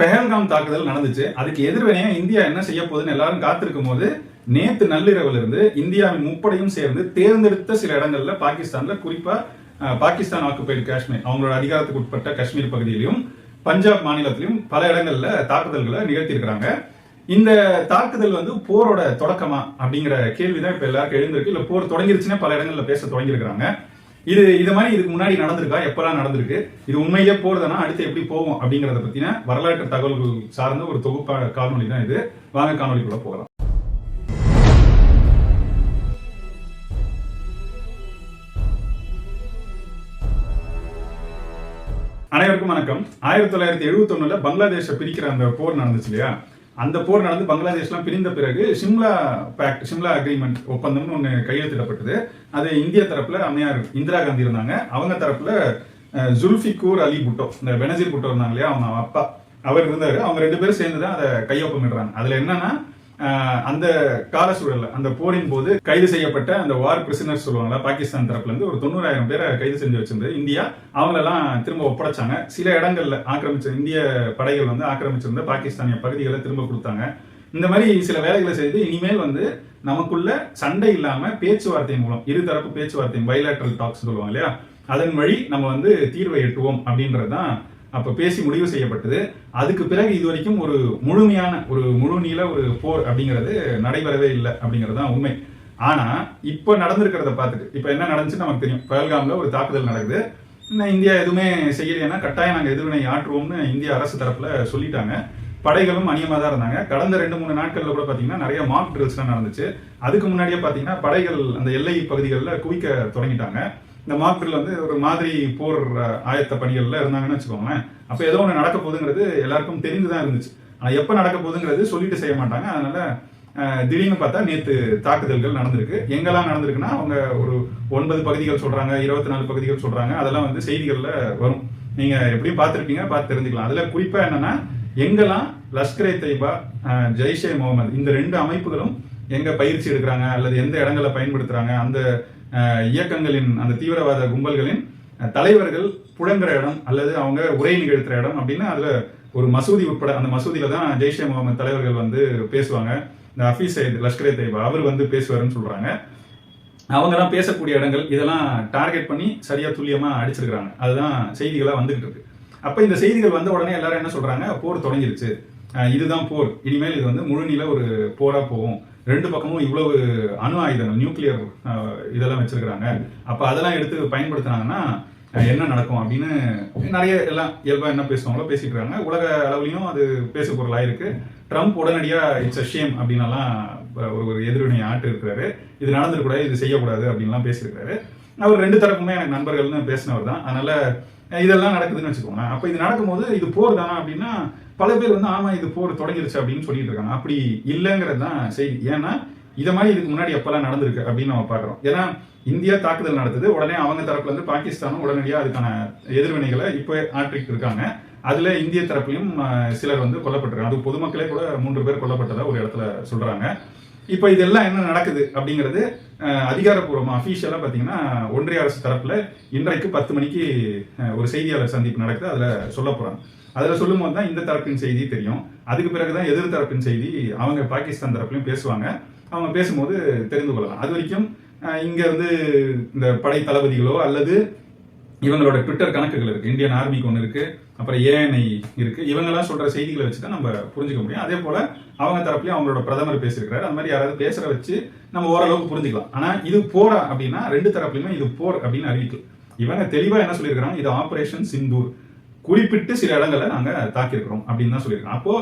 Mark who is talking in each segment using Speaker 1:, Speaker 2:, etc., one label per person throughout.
Speaker 1: பெஹல்காம் தாக்குதல் நடந்துச்சு. அதுக்கு எதிர்வினையா இந்தியா என்ன செய்ய போகுதுன்னு எல்லாரும் காத்திருக்கும் போது நேத்து நள்ளிரவுல இருந்து இந்தியாவின் முப்படையும் சேர்ந்து தேர்ந்தெடுத்த சில இடங்கள்ல பாகிஸ்தான்ல குறிப்பா பாகிஸ்தான் ஆக்குபைடு காஷ்மீர் அவங்களோட அதிகாரத்துக்கு உட்பட்ட காஷ்மீர் பகுதியிலும் பஞ்சாப் மாநிலத்திலும் பல இடங்கள்ல தாக்குதல்களை நிகழ்த்தியிருக்கிறாங்க. இந்த தாக்குதல் வந்து போரோட தொடக்கமா அப்படிங்கிற கேள்விதான் இப்ப எல்லாருக்கும் எழுந்திருக்கு. இல்ல போர் தொடங்கிருச்சுன்னா பல இடங்கள்ல பேச தொடங்கியிருக்கிறாங்க. இது இது மாதிரி இதுக்கு முன்னாடி நடந்திருக்கா? எப்பெல்லாம் நடந்திருக்கு? இது உண்மையிலே போறதுனா அடுத்து எப்படி போகும் அப்படிங்கறத பத்தின வரலாற்று தகவல்கள் சார்ந்த ஒரு தொகுப்பா காணொலி தான் இது. வாங்க காணொலிக்குள்ள போகலாம். அனைவருக்கும் வணக்கம். ஆயிரத்தி தொள்ளாயிரத்தி எழுபத்தி ஒண்ணுல பங்களாதேஷை பிரிக்கிற அந்த போர் நடந்துச்சு இல்லையா? அந்த போர் நடந்து பங்களாதேஷ்லாம் பிரிந்த பிறகு சிம்லா பேக்ட் சிம்லா அக்ரிமெண்ட் ஒப்பந்தம்னு ஒன்று கையெழுத்திடப்பட்டது. அது இந்திய தரப்புல அம்மையார் இந்திரா காந்தி இருந்தாங்க. அவங்க தரப்புல ஜுல்ஃபிகூர் அலி புட்டோ இந்த பெனசீர் புட்டோ இருந்தாங்க இல்லையா அவங்க அப்பா. அவர் இருந்தார். அவங்க ரெண்டு பேரும் சேர்ந்து தான் அதை கையொப்பமிடுறாங்க. அதில் என்னன்னா அந்த கால சூழல்ல அந்த போரின் போது கைது செய்யப்பட்ட அந்த வார் பிரிசனர்ஸ் சொல்லுவாங்களா பாகிஸ்தான் தரப்புல இருந்து ஒரு தொண்ணூறாயிரம் பேரை கைது செஞ்சு வச்சிருந்தது. இந்தியா அவங்களெல்லாம் திரும்ப ஒப்படைச்சாங்க. சில இடங்கள்ல ஆக்கிரமிச்ச இந்திய படைகள் வந்து ஆக்கிரமிச்சிருந்த பாகிஸ்தானிய பகுதிகளை திரும்ப கொடுத்தாங்க. இந்த மாதிரி சில வேலைகளை செய்து இனிமேல் வந்து நமக்குள்ள சண்டை இல்லாம பேச்சுவார்த்தை மூலம் இருதரப்பு பேச்சுவார்த்தை பைலாட்ரல் டாக்ஸ் சொல்லுவாங்க இல்லையா? அதன் வழி நம்ம வந்து தீர்வை எட்டுவோம் அப்படின்றதுதான் அப்ப பேசி முடிவு செய்யப்பட்டது. அதுக்கு பிறகு இது வரைக்கும் ஒரு முழுமையான ஒரு முழு நீள ஒரு போர் அப்படிங்கிறது நடைபெறவே இல்லை அப்படிங்கிறது தான் உண்மை. ஆனா இப்ப நடந்திருக்கிறத பார்த்துட்டு இப்ப என்ன நடந்துச்சு நமக்கு தெரியும். பஹல்காம்ல ஒரு தாக்குதல் நடக்குது. இந்தியா எதுவுமே செய்யலைன்னா கட்டாயம் நாங்கள் எதிர்வினை ஆற்றுவோம்னு இந்திய அரசு தரப்புல சொல்லிட்டாங்க. படைகளும் அநியமாக தான் இருந்தாங்க. கடந்த ரெண்டு மூணு நாட்களில் கூட பார்த்தீங்கன்னா நிறைய மாக் ட்ரில்ஸ்லாம் நடந்துச்சு. அதுக்கு முன்னாடியே பார்த்தீங்கன்னா படைகள் அந்த எல்லை பகுதிகளில் குவிக்க தொடங்கிட்டாங்க. இந்த மாக் வந்து ஒரு மாதிரி போர் ஆயத்த பணிகள்ல இருந்தாங்கன்னு வச்சுக்கோங்களேன். அப்ப ஏதோ ஒன்று நடக்க போகுதுங்கிறது எல்லாருக்கும் தெரிந்துதான் இருந்துச்சு. ஆனா எப்ப நடக்க போகுதுங்கிறது சொல்லிட்டு செய்ய மாட்டாங்க. அதனால திடீர்னு பார்த்தா நேத்து தாக்குதல்கள் நடந்திருக்கு. எங்கெல்லாம் நடந்திருக்குன்னா அவங்க ஒரு ஒன்பது பகுதிகள் சொல்றாங்க இருபத்தி நாலு பகுதிகள் சொல்றாங்க. அதெல்லாம் வந்து செய்திகள்ல வரும். நீங்க எப்படியும் பார்த்துருப்பீங்க பார்த்து தெரிஞ்சுக்கலாம். அதுல குறிப்பா என்னன்னா எங்கெல்லாம் லஷ்கரே தைபா ஜெய்ஷே முகமது இந்த ரெண்டு அமைப்புகளும் எங்க பயிற்சி எடுக்கிறாங்க அல்லது எந்த இடங்களை பயன்படுத்துறாங்க அந்த இயக்கங்களின் அந்த தீவிரவாத கும்பல்களின் தலைவர்கள் புழங்குற இடம் அல்லது அவங்க உரை நிகழ்த்துற இடம் அப்படின்னு அதுல ஒரு மசூதி உட்பட அந்த மசூதியில தான் ஜெய்ஷே முகமது தலைவர்கள் வந்து பேசுவாங்க. இந்த ஹஃபீஸ் சயித் லஷ்கரே தொய்பா அவர் வந்து பேசுவாருன்னு சொல்றாங்க. அவங்கெல்லாம் பேசக்கூடிய இடங்கள் இதெல்லாம் டார்கெட் பண்ணி சரியா துல்லியமா அடிச்சிருக்காங்க அதுதான் செய்திகளா வந்துகிட்டு இருக்கு. அப்ப இந்த செய்திகள் வந்த உடனே எல்லாரும் என்ன சொல்றாங்க? போர் தொடங்கிருச்சு. இதுதான் போர். இனிமேல் இது வந்து முழுநில ஒரு போரா போகும். ரெண்டு பக்கமும் இவ்வளவு அணு ஆயுதங்கள் நியூக்ளியர் இதெல்லாம் வச்சிருக்கிறாங்க. அப்போ அதெல்லாம் எடுத்து பயன்படுத்தினாங்கன்னா என்ன நடக்கும் அப்படின்னு நிறைய எல்லாம் இயல்பாக என்ன பேசுவாங்களோ பேசிட்டு இருக்காங்க. உலக அளவுலையும் அது பேசு பொருளாக இருக்கு. ட்ரம்ப் உடனடியாக இட்ஸ் அ ஷேம் அப்படின்னலாம் ஒரு ஒரு எதிர்வினை ஆட்டு இருக்கிறாரு. இது நடந்துருக்கூடாது இது செய்யக்கூடாது அப்படின்லாம் பேசியிருக்காரு அவர் ரெண்டு தரப்புமே எனக்கு நண்பர்கள்னு பேசினவர் தான். அதனால இதெல்லாம் நடக்குதுன்னு வச்சுக்கோங்க அப்போ இது நடக்கும்போது இது போர் தானா அப்படின்னா பல பேர் வந்து ஆமா இது போர் தொடங்கிருச்சு அப்படின்னு சொல்லிட்டு இருக்காங்க. அப்படி இல்லைங்கிறது தான் செய்தி. ஏன்னா இதை மாதிரி இதுக்கு முன்னாடி எப்பெல்லாம் நடந்திருக்கு அப்படின்னு நம்ம பார்க்குறோம். ஏன்னா இந்தியா தாக்குதல் நடத்துது. உடனே அவங்க தரப்புல இருந்து பாகிஸ்தானும் உடனடியாக அதுக்கான எதிர்வினைகளை இப்போ ஆற்றிட்டு இருக்காங்க. அதுல இந்திய தரப்புலையும் சிலர் வந்து கொல்லப்பட்டிருக்காங்க. அது பொதுமக்களே கூட மூன்று பேர் கொல்லப்பட்டதா ஒரு இடத்துல சொல்றாங்க. இப்போ இதெல்லாம் என்ன நடக்குது அப்படிங்கிறது அதிகாரப்பூர்வமாக அதிகாரப்பூர்வமா பார்த்தீங்கன்னா பாத்தீங்கன்னா ஒன்றிய அரசு தரப்புல இன்றைக்கு பத்து மணிக்கு ஒரு செய்தியாளர் சந்திப்பு நடக்குது. அதுல சொல்ல போறாங்க. அதில் சொல்லும் போது தான் இந்த தரப்பின் செய்தி தெரியும். அதுக்கு பிறகு தான் எதிர் தரப்பின் செய்தி அவங்க பாகிஸ்தான் தரப்புலையும் பேசுவாங்க. அவங்க பேசும்போது தெரிந்து கொள்ளலாம். அது வரைக்கும் இங்கே வந்து இந்த படை தளபதிகளோ அல்லது இவங்களோட ட்விட்டர் கணக்குகள் இருக்குது இந்தியன் ஆர்மிக்கு ஒன்று இருக்குது அப்புறம் ஏஎன்ஐ இருக்குது இவங்கெல்லாம் சொல்கிற செய்திகளை வச்சு தான் நம்ம புரிஞ்சுக்க முடியும். அதே போல் அவங்க தரப்புலையும் அவங்களோட பிரதமர் பேசியிருக்காரு அந்த மாதிரி யாராவது பேசுகிற வச்சு நம்ம ஓரளவுக்கு புரிஞ்சுக்கலாம். ஆனால் இது போரா அப்படின்னா ரெண்டு தரப்புலையுமே இது போர் அப்படின்னு அறிவிக்கும் இவங்க தெளிவாக என்ன சொல்லியிருக்கிறாங்க? இது ஆப்ரேஷன் சிந்தூர். குறிப்பிட்டு சில இடங்களை நாங்க தாக்கியிருக்கிறோம் அப்படின்னு தான் சொல்லியிருக்கோம் அப்போ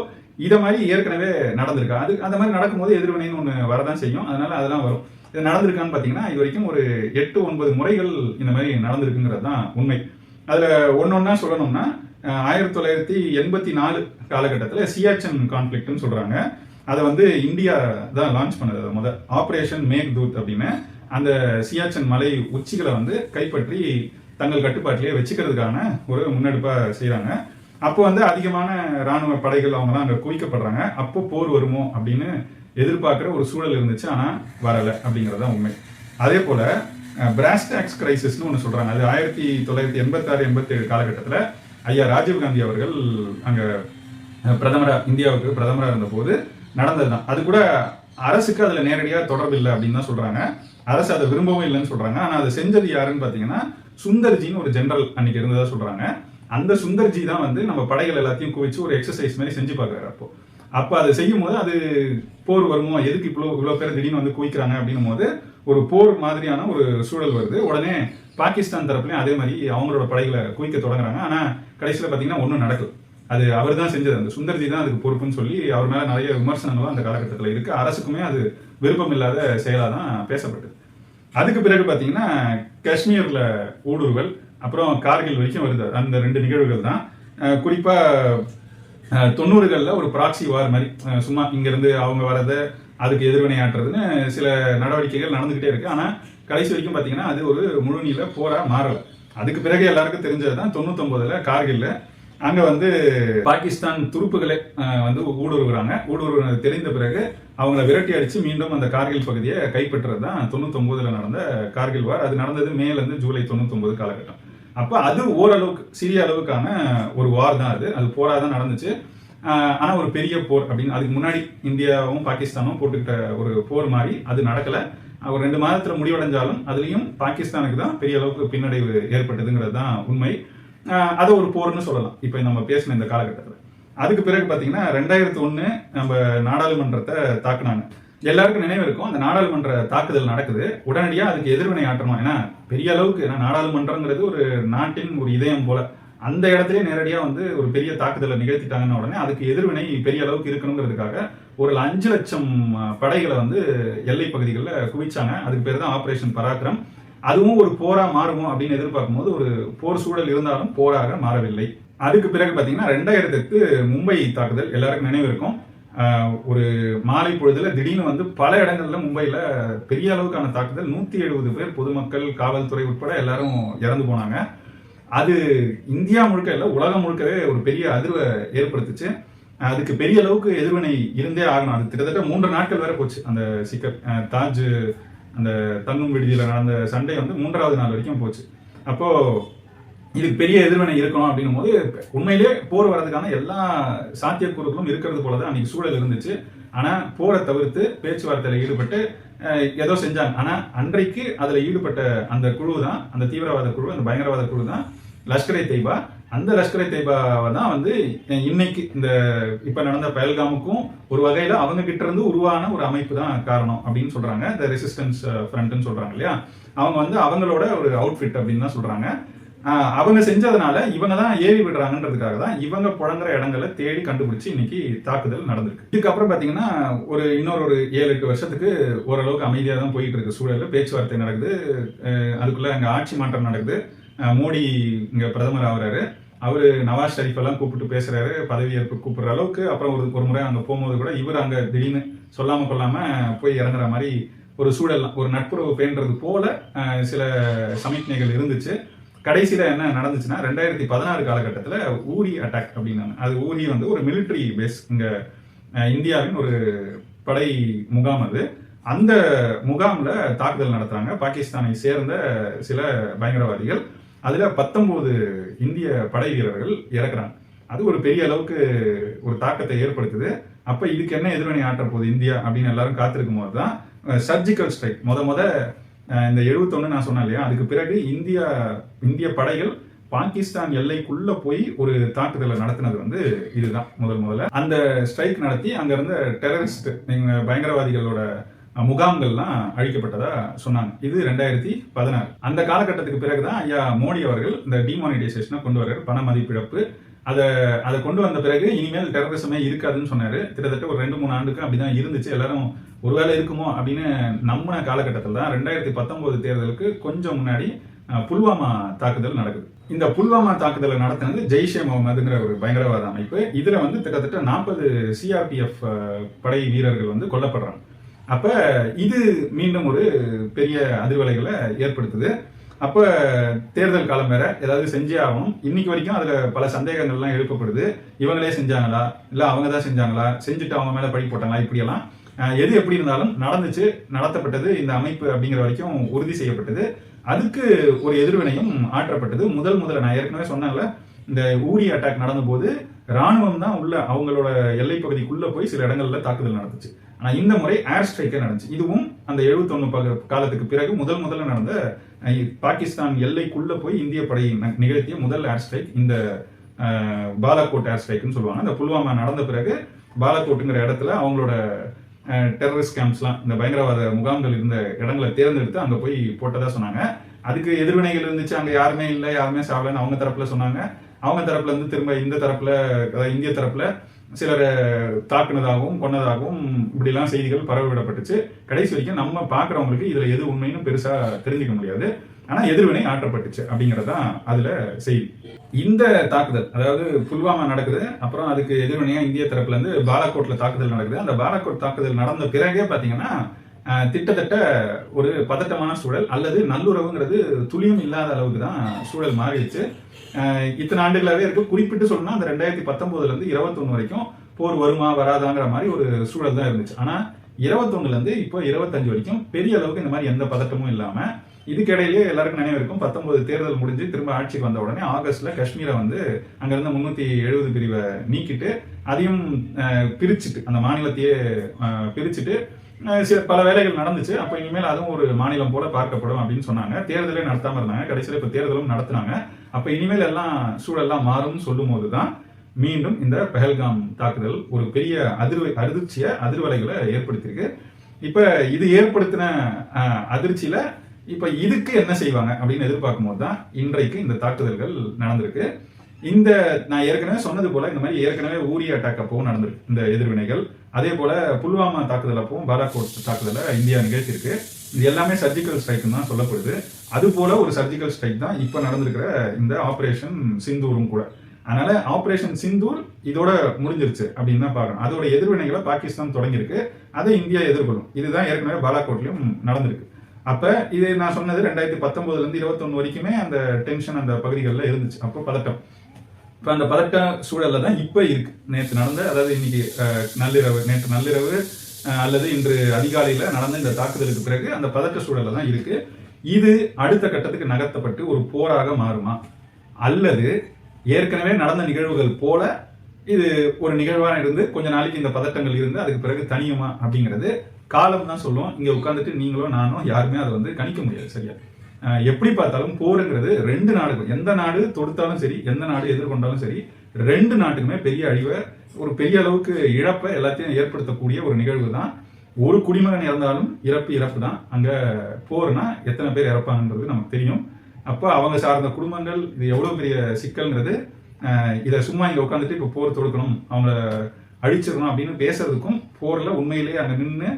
Speaker 1: இதை மாதிரி ஏற்கனவே நடந்திருக்கு. அது அந்த மாதிரி நடக்கும்போது எதிர்வினைன்னு ஒன்று வரதான் செய்யும். அதனால அதெல்லாம் வரும். இது நடந்திருக்கான்னு பார்த்தீங்கன்னா இது வரைக்கும் ஒரு எட்டு ஒன்பது முறைகள் இந்த மாதிரி நடந்திருக்குங்கிறது தான் உண்மை. அதில் ஒன்னொன்னா சொல்லணும்னா ஆயிரத்தி தொள்ளாயிரத்தி எண்பத்தி நாலு காலகட்டத்தில் சியாச்சன் கான்ஃப்ளிக்ட்னு சொல்கிறாங்க அதை வந்து இந்தியா தான் லான்ச் பண்ணது. அதை முத ஆப்ரேஷன் மேக் தூத் அப்படின்னு அந்த சியாச்சன் மலை உச்சிகளை வந்து கைப்பற்றி தங்கள் கட்டுப்பாட்டிலேயே வச்சுக்கிறதுக்கான ஒரு முன்னெடுப்பாக செய்கிறாங்க அப்போ வந்து அதிகமான ராணுவ படைகள் அவங்க தான் அங்கே குவிக்கப்படுறாங்க. அப்போ போர் வருமோ அப்படின்னு எதிர்பார்க்குற ஒரு சூழல் இருந்துச்சு ஆனால் வரலை அப்படிங்கிறது தான் உண்மை. அதே போல பிராஸ்டாக்ஸ் கிரைசிஸ்னு ஒன்று சொல்கிறாங்க அது ஆயிரத்தி தொள்ளாயிரத்தி எண்பத்தாறு எண்பத்தேழு காலகட்டத்தில் ஐயா ராஜீவ்காந்தி அவர்கள் அங்கே பிரதமராக இந்தியாவுக்கு பிரதமராக இருந்தபோது நடந்தது தான் அது கூட அரசுக்கு அதுல நேரடியா தொடர்பு இல்லை அப்படின்னு தான் சொல்றாங்க. அரசு அதை விரும்பவும் இல்லைன்னு சொல்றாங்க. ஆனா அதை செஞ்சது யாருன்னு பாத்தீங்கன்னா சுந்தர்ஜின்னு ஒரு ஜெனரல் அன்னைக்கு இருந்ததா சொல்றாங்க. அந்த சுந்தர்ஜி தான் வந்து நம்ம படைகள் எல்லாத்தையும் குவிச்சு ஒரு எக்ஸசைஸ் மாதிரி செஞ்சு பார்க்கறாரு அப்போ. அப்ப அதை செய்யும் போது அது போர் வருமோ எதுக்கு இவ்வளோ இவ்வளோ பேர் திடீர்னு வந்து குவிக்கிறாங்க அப்படின்னும் போது ஒரு போர் மாதிரியான ஒரு சூழல் வருது. உடனே பாகிஸ்தான் தரப்புலயும் அதே மாதிரி அவங்களோட படைகளை குவிக்க தொடங்குறாங்க. ஆனா கடைசியில பாத்தீங்கன்னா ஒன்றும் நடக்கும் அது அவர் தான் செஞ்சது. அந்த சுந்தர்ஜி தான் அதுக்கு பொறுப்புன்னு சொல்லி அவர் மேல நிறைய விமர்சனங்களும் அந்த காலகட்டத்தில் இருக்கு. அரசுக்குமே அது விருப்பம் இல்லாத செயலாக தான் பேசப்பட்டது. அதுக்கு பிறகு பார்த்தீங்கன்னா காஷ்மீரில் ஊடுருவல் அப்புறம் கார்கில் வரைக்கும் வருது. அந்த ரெண்டு நிகழ்வுகள் தான். குறிப்பாக தொண்ணூறுகளில் ஒரு ப்ராக்சி வார் மாதிரி சும்மா இங்கேருந்து அவங்க வரத அதுக்கு எதிர்வினையாற்றுறதுன்னு சில நடவடிக்கைகள் நடந்துக்கிட்டே இருக்குது ஆனால் கடைசி வரைக்கும் பார்த்தீங்கன்னா அது ஒரு முழுநீள போராக மாறலை. அதுக்கு பிறகு எல்லாருக்கும் தெரிஞ்சது தான் தொண்ணூத்தொன்பதுல கார்கில்ல அங்கே வந்து பாகிஸ்தான் துருப்புகளை வந்து ஊடுருவுறாங்க. ஊடுருவுறது தெரிந்த பிறகு அவங்கள விரட்டி அடித்து மீண்டும் அந்த கார்கில் பகுதியை கைப்பற்றுறது தான் தொண்ணூத்தொம்போதில் நடந்த கார்கில் வார். அது நடந்தது மேலேருந்து ஜூலை தொண்ணூத்தொம்பது காலகட்டம். அப்போ அது ஓரளவுக்கு சிறிய அளவுக்கான ஒரு வார் தான் அது. அது போராக தான் நடந்துச்சு. ஆனால் ஒரு பெரிய போர் அப்படின்னு அதுக்கு முன்னாடி இந்தியாவும் பாகிஸ்தானும் போட்டுக்கிட்ட ஒரு போர் மாதிரி அது நடக்கலை. ஒரு ரெண்டு மாதத்தில் முடிவடைஞ்சாலும் அதுலேயும் பாகிஸ்தானுக்கு தான் பெரிய அளவுக்கு பின்னடைவு ஏற்பட்டதுங்கிறது தான் உண்மை. அதை ஒரு போர்னு சொல்லலாம். இப்போ நம்ம பேசின இந்த காலகட்டத்தில். அதுக்கு பிறகு பார்த்தீங்கன்னா ரெண்டாயிரத்தி ஒன்று நம்ம நாடாளுமன்றத்தை தாக்குனாங்க. எல்லாருக்கும் நினைவு இருக்கும் அந்த நாடாளுமன்ற தாக்குதல் நடக்குது. உடனடியாக அதுக்கு எதிர்வினை ஆற்றணும்? ஏன்னா பெரிய அளவுக்கு ஏன்னா நாடாளுமன்றங்கிறது ஒரு நாட்டின் ஒரு இதயம் போல. அந்த இடத்துலயே நேரடியாக வந்து ஒரு பெரிய தாக்குதலை நிகழ்த்திட்டாங்கன்னு உடனே அதுக்கு எதிர்வினை பெரிய அளவுக்கு இருக்கணுங்கிறதுக்காக ஒரு அஞ்சு லட்சம் படைகளை வந்து எல்லை பகுதிகளில் குவிச்சாங்க. அதுக்கு பேர் தான் ஆபரேஷன் பராக்கிரம். அதுவும் ஒரு போரா மாறுமோ அப்படின்னு எதிர்பார்க்கும் போது ஒரு போர் சூழல் இருந்தாலும் போராக மாறவில்லை. அதுக்கு பிறகு பாத்தீங்கன்னா ரெண்டாயிரத்துக்கு மும்பை தாக்குதல் எல்லாருக்கும் நினைவு இருக்கும். ஒரு மாலை பொழுதுல திடீர்னு வந்து பல இடங்கள்ல மும்பையில பெரிய அளவுக்கான தாக்குதல் நூத்தி எழுபது பேர் பொதுமக்கள் காவல்துறை உட்பட எல்லாரும் இறந்து போனாங்க. அது இந்தியா முழுக்க இல்லை உலகம் முழுக்கவே ஒரு பெரிய அதிர்வை ஏற்படுத்துச்சு. அதுக்கு பெரிய அளவுக்கு எதிர்வினை இருந்தே ஆகணும். அது கிட்டத்தட்ட மூன்று நாட்கள் வேற போச்சு அந்த சிக்க தாஜ் அந்த தங்கும் விடுதியில் நடந்த சண்டை வந்து மூன்றாவது நாள் வரைக்கும் போச்சு. அப்போது இதுக்கு பெரிய எதிர்வினை இருக்கணும் அப்படின்னும் போது உண்மையிலே போர் வர்றதுக்கான எல்லா சாத்தியக்கூறுகளும் இருக்கிறது போலதான் அன்னைக்கு சூழல் இருந்துச்சு. ஆனால் போரை தவிர்த்து பேச்சுவார்த்தையில் ஈடுபட்டு ஏதோ செஞ்சாங்க. ஆனால் அன்றைக்கு அதில் ஈடுபட்ட அந்த குழு தான் அந்த தீவிரவாத குழு அந்த பயங்கரவாத குழு தான் லஷ்கரை தெய்வா அந்த லஷ்கர் இ தான் வந்து இன்னைக்கு இந்த இப்போ நடந்த பயல்காமுக்கும் ஒரு வகையில் அவங்க கிட்ட இருந்து உருவான ஒரு அமைப்பு தான் காரணம் அப்படின்னு சொல்றாங்க. இந்த ரெசிஸ்டன்ஸ் ஃப்ரண்ட்னு சொல்றாங்க இல்லையா? அவங்க வந்து அவங்களோட ஒரு அவுட்ஃபிட் அப்படின்னு தான் சொல்றாங்க. அவங்க செஞ்சதுனால இவங்க தான் ஏவி விடுறாங்கன்றதுக்காக தான் இவங்க புழங்குற இடங்களை தேடி கண்டுபிடிச்சு இன்னைக்கு தாக்குதல் நடந்திருக்கு. இதுக்கப்புறம் பார்த்தீங்கன்னா ஒரு இன்னொரு ஒரு ஏழு எட்டு வருஷத்துக்கு ஓரளவுக்கு அமைதியாக தான் போயிட்டு இருக்கு. சூழலில் பேச்சுவார்த்தை நடக்குது. அதுக்குள்ளே அதுக்குள்ள ஆட்சி மாற்றம் நடக்குது. மோடி இங்கே பிரதமர் ஆகுறாரு. அவர் நவாஸ் ஷரீஃப் எல்லாம் கூப்பிட்டு பேசுறாரு பதவியேற்பு கூப்பிடுற அளவுக்கு. அப்புறம் ஒரு ஒரு முறை அங்கே போகும்போது கூட இவர் அங்கே திடீர்னு சொல்லாம கொள்ளாம போய் இறங்குற மாதிரி ஒரு சூழல் ஒரு நட்புறவு பேன்றது போல சில சமிக்ஞைகள் இருந்துச்சு. கடைசியில் என்ன நடந்துச்சுன்னா ரெண்டாயிரத்தி பதினாறு காலகட்டத்தில் ஊரி அட்டாக் அப்படின்னாங்க. அது ஊரி வந்து ஒரு மிலிட்டரி பேஸ் இங்கே இந்தியாவின் ஒரு படை முகாம் அது. அந்த முகாமில் தாக்குதல் நடத்துகிறாங்க பாகிஸ்தானை சேர்ந்த சில பயங்கரவாதிகள். அதில் பத்தொம்போது இந்திய படை வீரர்கள் இறக்குறாங்க. அது ஒரு பெரிய அளவுக்கு ஒரு தாக்கத்தை ஏற்படுத்துது. அப்போ இதுக்கு என்ன எதிர்வினை ஆற்ற போகுது இந்தியா அப்படின்னு எல்லாரும் காத்திருக்கும் போது தான் சர்ஜிக்கல் ஸ்ட்ரைக் முத முத இந்த எழுபத்தொன்னு நான் சொன்னேன் இல்லையா? அதுக்கு பிறகு இந்தியா இந்திய படைகள் பாகிஸ்தான் எல்லைக்குள்ள போய் ஒரு தாக்குதலை நடத்தினது வந்து இதுதான் முதல் முதல்ல. அந்த ஸ்ட்ரைக் நடத்தி அங்க இருந்த டெரரிஸ்ட் பயங்கரவாதிகளோட முகாம்கள்லாம் அழிக்கப்பட்டதா சொன்னாங்க. இது ரெண்டாயிரத்தி பதினாறு. அந்த காலகட்டத்துக்கு பிறகுதான் ஐயா மோடி அவர்கள் இந்த டிமானிட்டைசேஷனை கொண்டு வர்றாரு பண மதிப்பிழப்பு. அதை அதை கொண்டு வந்த பிறகு இனிமேல் டெரரிசமே இருக்காதுன்னு சொன்னாரு. கிட்டத்தட்ட ஒரு ரெண்டு மூணு ஆண்டுக்கு அப்படிதான் இருந்துச்சு. எல்லாரும் ஒருவேளை இருக்குமோ அப்படின்னு நம்பின காலகட்டத்தில் தான் ரெண்டாயிரத்தி பத்தொன்பது தேர்தலுக்கு கொஞ்சம் முன்னாடி புல்வாமா தாக்குதல் நடக்குது. இந்த புல்வாமா தாக்குதலை நடத்தினது ஜெய்ஷே முகமதுங்கிற ஒரு பயங்கரவாத அமைப்பு. இதுல வந்து கிட்டத்தட்ட நாற்பது சிஆர்பிஎஃப் படை வீரர்கள் வந்து கொல்லப்படுறாங்க. அப்ப இது மீண்டும் ஒரு பெரிய அதிர்வலைகளை ஏற்படுத்துது. அப்ப தேர்தல் காலம் வேற ஏதாவது செஞ்சே ஆகணும். இன்னைக்கு வரைக்கும் அதுல பல சந்தேகங்கள்லாம் எழுப்பப்படுது. இவங்களே செஞ்சாங்களா? இல்ல அவங்க தான் செஞ்சாங்களா? செஞ்சுட்டு அவங்க மேல பழி போட்டாங்களா? இப்படியெல்லாம் எது எப்படி இருந்தாலும் நடந்துச்சு நடத்தப்பட்டது இந்த அமைப்பு அப்படிங்கிற வரைக்கும் உறுதி செய்யப்பட்டது. அதுக்கு ஒரு எதிர்வினையும் ஆற்றப்பட்டது. முதல் முதல்ல நான் ஏற்கனவே சொன்னேன்ல இந்த ஊரி அட்டாக் நடந்தபோது ராணுவம் தான் உள்ள அவங்களோட எல்லை பகுதிக்குள்ள போய் சில இடங்கள்ல தாக்குதல் நடந்துச்சு. ஆனால் இந்த முறை ஏர் ஸ்ட்ரைக்கே நடந்துச்சு. இதுவும் அந்த எழுபத்தொன்னு காலத்துக்கு பிறகு முதல் முதல்ல நடந்த பாகிஸ்தான் எல்லைக்குள்ளே போய் இந்திய படை நிகழ்த்திய முதல் ஏர் ஸ்ட்ரைக் இந்த பாலாக்கோட் பாலாகோட் ஏர் ஸ்ட்ரைக்னு சொல்லுவாங்க. அந்த புல்வாமா நடந்த பிறகு பாலாகோட்டுங்கிற இடத்துல அவங்களோட டெரரிஸ்ட் கேம்ப்ஸ்லாம் இந்த பயங்கரவாத முகாம்கள் இருந்த இடங்களை தேர்ந்தெடுத்து அங்கே போய் போட்டதாக சொன்னாங்க. அதுக்கு எதிர்வினைகள் இருந்துச்சு. அங்கே யாருமே இல்லை யாருமே சாவலன்னு அவங்க தரப்பில் சொன்னாங்க. அவங்க தரப்புல இருந்து திரும்ப இந்த தரப்புல இந்திய தரப்புல சிலரை தாக்குனதாகவும் கொன்னதாகவும் இப்படிலாம் செய்திகள் பரவிவிடப்பட்டுச்சு. கடைசி வரைக்கும் நம்ம பார்க்குறவங்களுக்கு இதில் எது உண்மைன்னு பெருசாக தெரிஞ்சுக்க முடியாது. ஆனால் எதிர்வினை ஆற்றப்பட்டுச்சு அப்படிங்கறதுதான் அதில் செய்தி. இந்த தாக்குதல் அதாவது புல்வாமா நடக்குது அப்புறம் அதுக்கு எதிர்வினையாக இந்திய தரப்புலேருந்து இருந்து தாக்குதல் நடக்குது. அந்த பாலாகோட் தாக்குதல் நடந்த பிறகே பார்த்தீங்கன்னா திட்டத்தட்ட ஒரு பதட்டமான சூழல் அல்லது நல்லுறவுங்கிறது துளியும் இல்லாத அளவுக்கு தான் சூழல் மாறிடுச்சு. இத்தனை ஆண்டுகளாகவே இருக்கு. குறிப்பிட்டு சொல்லணும்னா அந்த ரெண்டாயிரத்தி பத்தொன்பதுல இருந்து இருபத்தொன்னு வரைக்கும் போர் வருமா வராதாங்கிற மாதிரி ஒரு சூழல் தான் இருந்துச்சு. ஆனா இருபத்தொன்னுல இருந்து இப்போ இருபத்தஞ்சு வரைக்கும் பெரிய அளவுக்கு இந்த மாதிரி எந்த பதட்டமும் இல்லாம இதுக்கிடையிலே எல்லாருக்கும் நினைவு இருக்கும். பத்தொன்பது தேர்தல் முடிஞ்சு திரும்ப ஆட்சிக்கு வந்த உடனே ஆகஸ்ட்ல காஷ்மீரை வந்து அங்கிருந்து முன்னூத்தி எழுபது பிரிவை நீக்கிட்டு அதையும் பிரிச்சுட்டு அந்த மாநிலத்தையே பிரிச்சுட்டு சில பல வேலைகள் நடந்துச்சு. அப்போ இனிமேல் அதுவும் ஒரு மாநிலம் போல பார்க்கப்படும் அப்படின்னு சொன்னாங்க. தேர்தலே நடத்தாம இருந்தாங்க. கடைசியில் இப்போ தேர்தலும் நடத்துனாங்க. அப்போ இனிமேல் எல்லாம் சூழல்லாம் மாறும்னு சொல்லும் போது தான் மீண்டும் இந்த பெஹல்காம் தாக்குதல் ஒரு பெரிய அதிர்வை அதிர்ச்சியை அதிர்வலைகளை ஏற்படுத்தியிருக்கு. இப்போ இது ஏற்படுத்தின அதிர்ச்சியில் இப்போ இதுக்கு என்ன செய்வாங்க அப்படின்னு எதிர்பார்க்கும் போது தான் இன்றைக்கு இந்த தாக்குதல்கள் நடந்திருக்கு. இந்த நான் ஏற்கனவே சொன்னது போல இந்த மாதிரி ஏற்கனவே ஊரிய அட்டாக் அப்பவும் நடந்திருக்கு இந்த எதிர்வினைகள். அதே போல புல்வாமா தாக்குதல் அப்பவும் பாலாகோட் தாக்குதலை இந்தியா நிகழ்த்தியிருக்கு. இது எல்லாமே சர்ஜிக்கல் ஸ்ட்ரைக் தான் சொல்லப்படுது. அது போல ஒரு சர்ஜிக்கல் ஸ்ட்ரைக் தான் இப்ப நடந்திருக்கிற இந்த ஆபரேஷன் சிந்தூரும் கூட. அதனால ஆபரேஷன் சிந்தூர் இதோட முடிஞ்சிருச்சு அப்படின்னு தான் பார்க்கணும். அதோட எதிர்வினைகளை பாகிஸ்தான் தொடங்கியிருக்கு. அதை இந்தியா எதிர்கொள்ளும். இதுதான் ஏற்கனவே பாலாகோட்லயும் நடந்திருக்கு. அப்ப இது நான் சொன்னது ரெண்டாயிரத்தி பத்தொன்பதுல இருந்து இருபத்தொன்னு வரைக்குமே அந்த டென்ஷன் அந்த பகுதிகளில் இருந்துச்சு. அப்போ பதட்டம். இப்போ அந்த பதட்ட சூழலில் தான் இப்போ இருக்கு. நேற்று நடந்த அதாவது இன்னைக்கு நள்ளிரவு நேற்று நள்ளிரவு அல்லது இன்று அதிகாலையில் நடந்த இந்த தாக்குதலுக்கு பிறகு அந்த பதட்ட சூழலில் தான் இருக்கு. இது அடுத்த கட்டத்துக்கு நகர்த்தப்பட்டு ஒரு போராக மாறுமா? அல்லது ஏற்கனவே நடந்த நிகழ்வுகள் போல இது ஒரு நிகழ்வாக இருந்து கொஞ்ச நாளைக்கு இந்த பதட்டங்கள் இருந்து அதுக்கு பிறகு தனியுமா அப்படிங்கிறது காலம் தான் சொல்லுவோம் இங்கே உட்காந்துட்டு நீங்களும் நானும் யாருமே அதை வந்து கணிக்க முடியாது சரியா? எப்படி பார்த்தாலும் போருங்கிறது ரெண்டு நாடுகள். எந்த நாடு தொடுத்தாலும் சரி எந்த நாடு எதிர்கொண்டாலும் சரி ரெண்டு நாட்டுக்குமே பெரிய அழிவை ஒரு பெரிய அளவுக்கு இழப்பை எல்லாத்தையும் ஏற்படுத்தக்கூடிய ஒரு நிகழ்வு தான். ஒரு குடிமகன் இறந்தாலும் இறப்பு இறப்பு தான். அங்கே போர்னா எத்தனை பேர் இறப்பாங்கன்றது நமக்கு தெரியும். அப்போ அவங்க சார்ந்த குடும்பங்கள் இது எவ்வளோ பெரிய சிக்கல்ங்கிறது இதை சும்மா இங்கே உட்காந்துட்டு இப்போ போர் தொடுக்கணும் அவங்கள அழிச்சிடணும் அப்படின்னு பேசுறதுக்கும் போரில் உண்மையிலேயே அங்கே நின்று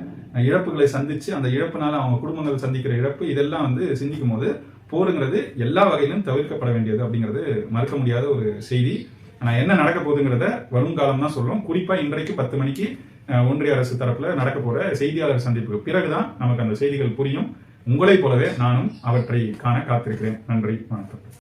Speaker 1: இழப்புகளை சந்திச்சு அந்த இழப்புனால அவங்க குடும்பங்கள் சந்திக்கிற இழப்பு இதெல்லாம் வந்து சிந்திக்கும் போது போருங்கிறது எல்லா வகையிலும் தவிர்க்கப்பட வேண்டியது அப்படிங்கிறது மறுக்க முடியாத ஒரு செய்தி. ஆனால் என்ன நடக்க போகுதுங்கிறத வரும் காலம் தான் சொல்லும் குறிப்பாக இன்றைக்கு பத்து மணிக்கு ஒன்றிய அரசு தரப்பில் நடக்க போகிற செய்தியாளர் சந்திப்புக்கு பிறகுதான் நமக்கு அந்த செய்திகள் புரியும். உங்களைப் போலவே நானும் அவற்றை காண காத்திருக்கிறேன். நன்றி வணக்கம்.